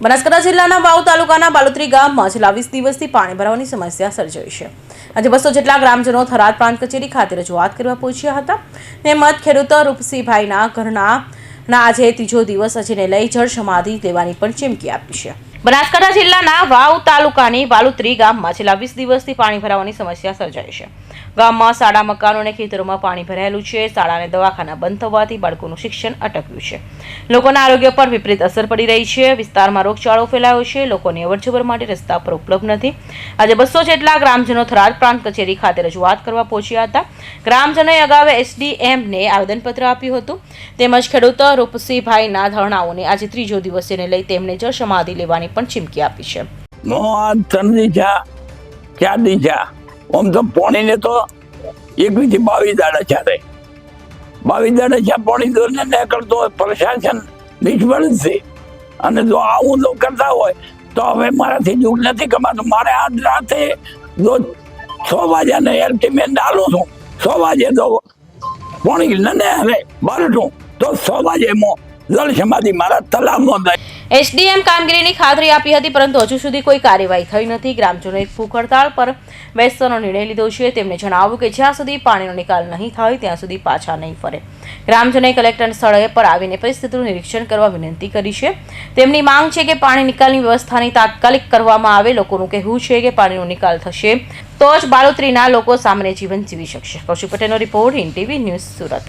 બનાસકાંઠા જિલ્લાના વાવ તાલુકાના બાલોત્રી ગામમાં છેલ્લા વીસ દિવસથી પાણી ભરાવાની સમસ્યા સર્જાઈ છે. આજે બસો જેટલા ગ્રામજનો થરાદ પ્રાંત કચેરી ખાતે રજૂઆત કરવા પહોંચ્યા હતા. તેમજ ખેડૂત રૂપસિંહભાઈના ઘરના ના આજે ત્રીજો દિવસ જેને લઈ જળ સમાધિ લેવાની પણ ચીમકી આપી છે. બનાસકાંઠા જિલ્લાના વાવ તાલુકાની વાલુત્રી ગામમાં છેલ્લા વીસ દિવસથી પાણી ભરાવાની સમસ્યા સર્જાઈ છે. ગામમાં શાળા મકાનો અને ખેતરોમાં પાણી ભરાયેલું છે. શાળા અને દવાખાના બંધ થવાથી બાળકોનું શિક્ષણ અટક્યું છે. લોકોના આરોગ્ય પર વિપરીત અસર પડી રહી છે. વિસ્તારમાં રોગચાળો ફેલાયો છે. લોકોની અવરજવર માટે રસ્તા પર ઉપલબ્ધ નથી. આજે બસો જેટલા ગ્રામજનો થરાદ પ્રાંત કચેરી ખાતે રજૂઆત કરવા પહોંચ્યા હતા. ગ્રામજનોએ અગાઉ એસડીએમને આવેદનપત્ર આપ્યું હતું. તેમજ ખેડૂત રૂપસિંહભાઈના ધરણાઓને આજે ત્રીજો દિવસ લઈ તેમને જળ સમાધિ લેવાની પણ ચીમકી આપી છે. ત્રણ જા ચાર જા આમ તો પોણીને તો એકવીસથી બાવીસ દાડા ચાલે બાવીસ દાડા ચા પોણી દોરને નીકળતો હોય, પ્રશાસન નિષ્ફળ છે. અને જો આવું લોકો કરતા હોય, તો હવે મારાથી દુઃખ નથી કમાતું. મારે આજ રાતે જો છ વાગ્યા ને એલ્ટિમેટ ડાલું છું. છ વાગે તો પોણી નને હવે બારઠું તો છ વાગે મો જળ મારા તલાવમાં એસડીએમ કામગીરીની ખાતરી આપી હતી, પરંતુ હજુ સુધી કોઈ કાર્યવાહી થઈ નથી. ગ્રામજનોએ ભૂખ હડતાળ પર બેસવાનો નિર્ણય લીધો છે. તેમણે જણાવ્યું કે જ્યાં સુધી પાણીનો નિકાલ નહીં થાય, ત્યાં સુધી પાછા નહીં ફરે. ગ્રામજનોએ કલેક્ટર સ્થળે પર આવીને પરિસ્થિતિનું નિરીક્ષણ કરવા વિનંતી કરી છે. તેમની માંગ છે કે પાણી નિકાલની વ્યવસ્થાની તાત્કાલિક કરવામાં આવે. લોકોનું કહેવું છે કે પાણીનો નિકાલ થશે તો જ બાલોત્રીના લોકો સામાન્ય જીવન જીવી શકશે. કૌશિક પટેલનો report in TV news Surat.